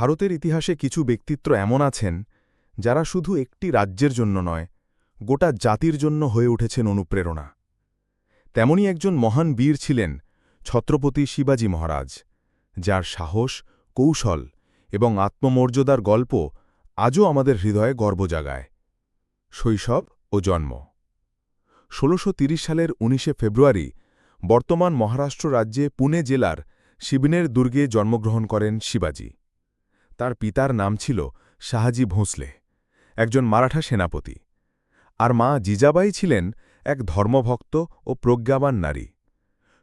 ভারতের ইতিহাসে কিছু ব্যক্তিত্ব এমন আছেন, যারা শুধু একটি রাজ্যের জন্য নয়, গোটা জাতির জন্য হয়ে উঠেছেন অনুপ্রেরণা। তেমনি একজন মহান বীর ছিলেন ছত্রপতি শিবাজী মহারাজ, যার সাহস, কৌশল এবং আত্মমর্যাদার গল্প আজও আমাদের হৃদয়ে গর্ব জাগায়। শৈশব ও জন্ম। ষোলোশো সালের ১৯শে ফেব্রুয়ারি বর্তমান মহারাষ্ট্র রাজ্যে পুনে জেলার শিবিনের দুর্গে জন্মগ্রহণ করেন শিবাজী। তার পিতার নাম ছিল শাহাজি ভোঁসলে, একজন মারাঠা সেনাপতি। আর মা জিজাবাই ছিলেন এক ধর্মভক্ত ও প্রজ্ঞাবান নারী।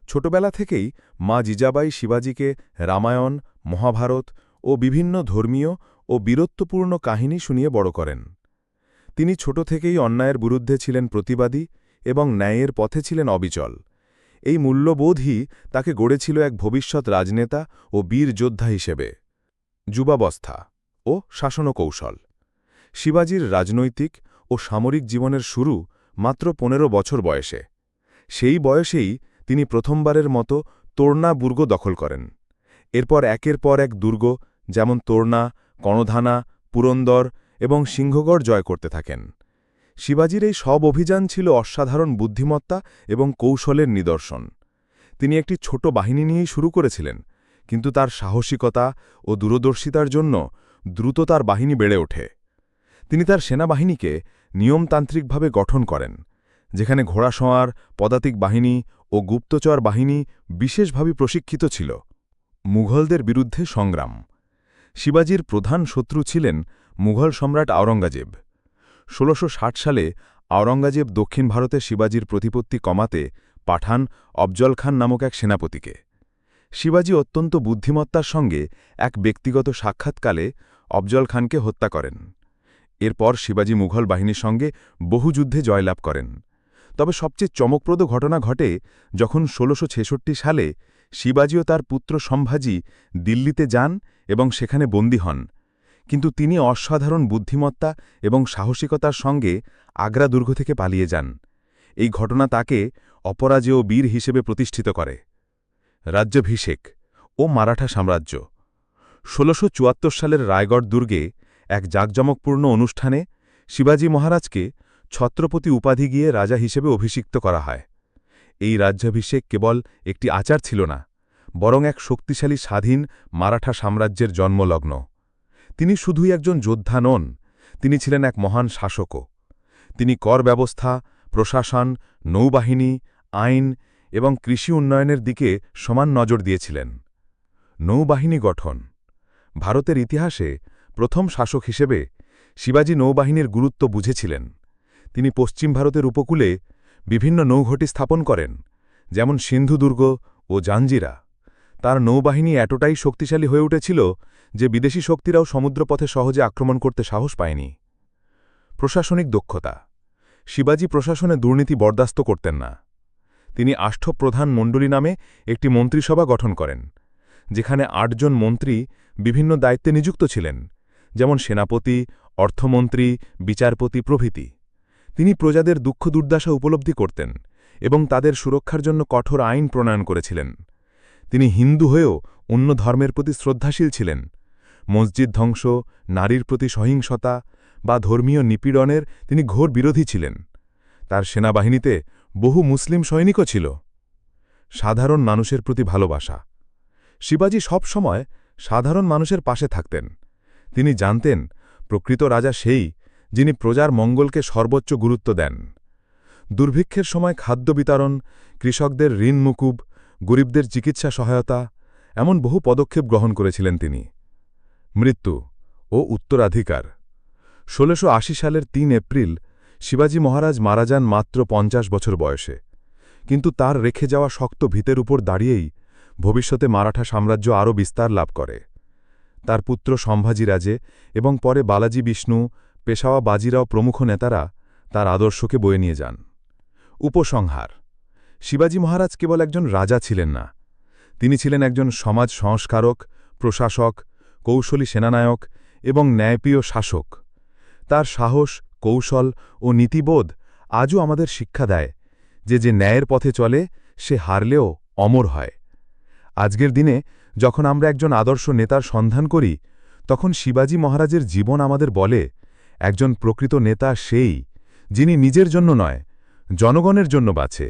ছোটবেলা থেকেই মা জিজাবাই শিবাজীকে রামায়ণ, মহাভারত ও বিভিন্ন ধর্মীয় ও বীরত্বপূর্ণ কাহিনী শুনিয়ে বড় করেন। তিনি ছোট থেকেই অন্যায়ের বিরুদ্ধে ছিলেন প্রতিবাদী এবং ন্যায়ের পথে ছিলেন অবিচল। এই মূল্যবোধই তাকে গড়েছিল এক ভবিষ্যৎ রাজনেতা ও বীর যোদ্ধা হিসেবে। যুবাবস্থা ও শাসনকৌশল। শিবাজির রাজনৈতিক ও সামরিক জীবনের শুরু মাত্র পনেরো বছর বয়সে। সেই বয়সেই তিনি প্রথমবারের মতো তোর্না বুর্গ দখল করেন। এরপর একের পর এক দুর্গ, যেমন তোর্না কণধানা, পুরন্দর এবং সিংহগড় জয় করতে থাকেন। শিবাজির এই সব অভিযান ছিল অসাধারণ বুদ্ধিমত্তা এবং কৌশলের নিদর্শন। তিনি একটি ছোট বাহিনী নিয়েই শুরু করেছিলেন কিন্তু তার সাহসিকতা ও দূরদর্শিতার জন্য দ্রুত তার বাহিনী বেড়ে ওঠে। তিনি তার সেনাবাহিনীকে নিয়মতান্ত্রিকভাবে গঠন করেন, যেখানে ঘোড়াসোঁয়ার পদাতিক বাহিনী ও গুপ্তচর বাহিনী বিশেষভাবে প্রশিক্ষিত ছিল। মুঘলদের বিরুদ্ধে সংগ্রাম। শিবাজির প্রধান শত্রু ছিলেন মুঘল সম্রাট আওরঙ্গজেব ষোলোশো সালে আওরঙ্গজেব দক্ষিণ ভারতে শিবাজির প্রতিপত্তি কমাতে পাঠান অফজল খান নামক এক সেনাপতিকে। শিবাজি অত্যন্ত বুদ্ধিমত্তার সঙ্গে এক ব্যক্তিগত সাক্ষাৎকালে অফজল খানকে হত্যা করেন। এরপর শিবাজি মুঘল বাহিনীর সঙ্গে বহু যুদ্ধে জয়লাভ করেন। তবে সবচেয়ে চমকপ্রদ ঘটনা ঘটে যখন ষোলোশো সালে শিবাজি ও তার পুত্র সম্ভাজি দিল্লিতে যান এবং সেখানে বন্দী হন। কিন্তু তিনি অসাধারণ বুদ্ধিমত্তা এবং সাহসিকতার সঙ্গে আগ্রা দুর্গ থেকে পালিয়ে যান। এই ঘটনা তাকে অপরাজেয় বীর হিসেবে প্রতিষ্ঠিত করে। রাজ্যাভিষেক ও মারাঠা সাম্রাজ্য। ষোলোশো সালের রায়গড় দুর্গে এক জাঁকজমকপূর্ণ অনুষ্ঠানে শিবাজি মহারাজকে ছত্রপতি উপাধি গিয়ে রাজা হিসেবে অভিষিক্ত করা হয়। এই রাজ্যাভিষেক কেবল একটি আচার ছিল না, বরং এক শক্তিশালী স্বাধীন মারাঠা সাম্রাজ্যের জন্মলগ্ন। তিনি শুধুই একজন যোদ্ধা নন, তিনি ছিলেন এক মহান শাসকও। তিনি কর ব্যবস্থা, প্রশাসন, নৌবাহিনী, আইন এবং কৃষি উন্নয়নের দিকে সমান নজর দিয়েছিলেন। নৌবাহিনী গঠন। ভারতের ইতিহাসে প্রথম শাসক হিসেবে শিবাজি নৌবাহিনীর গুরুত্ব বুঝেছিলেন। তিনি পশ্চিম ভারতের উপকূলে বিভিন্ন নৌঘটি স্থাপন করেন, যেমন সিন্ধু দুর্গ ও জাঞ্জিরা। তার নৌবাহিনী এতটাই শক্তিশালী হয়ে উঠেছিল যে বিদেশি শক্তিরাও সমুদ্রপথে সহজে আক্রমণ করতে সাহস পায়নি। প্রশাসনিক দক্ষতা। শিবাজি প্রশাসনে দুর্নীতি বরদাস্ত করতেন না। তিনি আষ্ঠপ্রধান মণ্ডলী নামে একটি মন্ত্রিসভা গঠন করেন, যেখানে আটজন মন্ত্রী বিভিন্ন দায়িত্বে নিযুক্ত ছিলেন, যেমন সেনাপতি, অর্থমন্ত্রী, বিচারপতি প্রভৃতি। তিনি প্রজাদের দুঃখ দুর্দশা উপলব্ধি করতেন এবং তাদের সুরক্ষার জন্য কঠোর আইন প্রণয়ন করেছিলেন। তিনি হিন্দু হয়েও অন্য ধর্মের প্রতি শ্রদ্ধাশীল ছিলেন, মসজিদ ধ্বংস, নারীর প্রতি সহিংসতা বা ধর্মীয় নিপীড়নের তিনি ঘোর বিরোধী ছিলেন। তার সেনাবাহিনীতে বহু মুসলিম সৈনিকও ছিল। সাধারণ মানুষের প্রতি ভালোবাসা। শিবাজি সব সময় সাধারণ মানুষের পাশে থাকতেন। তিনি জানতেন, প্রকৃত রাজা সেই যিনি প্রজার মঙ্গলকে সর্বোচ্চ গুরুত্ব দেন। দুর্ভিক্ষের সময় খাদ্য বিতরণ, কৃষকদের ঋণ মুকুব, গরিবদের চিকিৎসা সহায়তা, এমন বহু পদক্ষেপ গ্রহণ করেছিলেন তিনি। মৃত্যু ও উত্তরাধিকার। ষোলোশো সালের তিন এপ্রিল শিবাজি মহারাজ মারা যান মাত্র পঞ্চাশ বছর বয়সে। কিন্তু তার রেখে যাওয়া শক্ত ভিতের উপর দাঁড়িয়েই ভবিষ্যতে মারাঠা সাম্রাজ্য আরও বিস্তার লাভ করে। তার পুত্র সম্ভাজিরাজে এবং পরে বালাজি বিষ্ণু, পেশাওয়া বাজিরাও প্রমুখ নেতারা তার আদর্শকে বয়ে নিয়ে যান। উপসংহার। শিবাজি মহারাজ কেবল একজন রাজা ছিলেন না। তিনি ছিলেন একজন সমাজ সংস্কারক, প্রশাসক, কৌশলী সেনানায়ক এবং ন্যায়প্রিয় শাসক। তার সাহস কৌশল ও নীতিবোধ আজও আমাদের শিক্ষা দেয় যে যে ন্যায়ের পথে চলে, সে হারলেও অমর হয়। আজকের দিনে যখন আমরা একজন আদর্শ নেতার সন্ধান করি, তখন শিবাজি মহারাজের জীবন আমাদের বলে, একজন প্রকৃত নেতা সেই যিনি নিজের জন্য নয়, জনগণের জন্য বাঁচে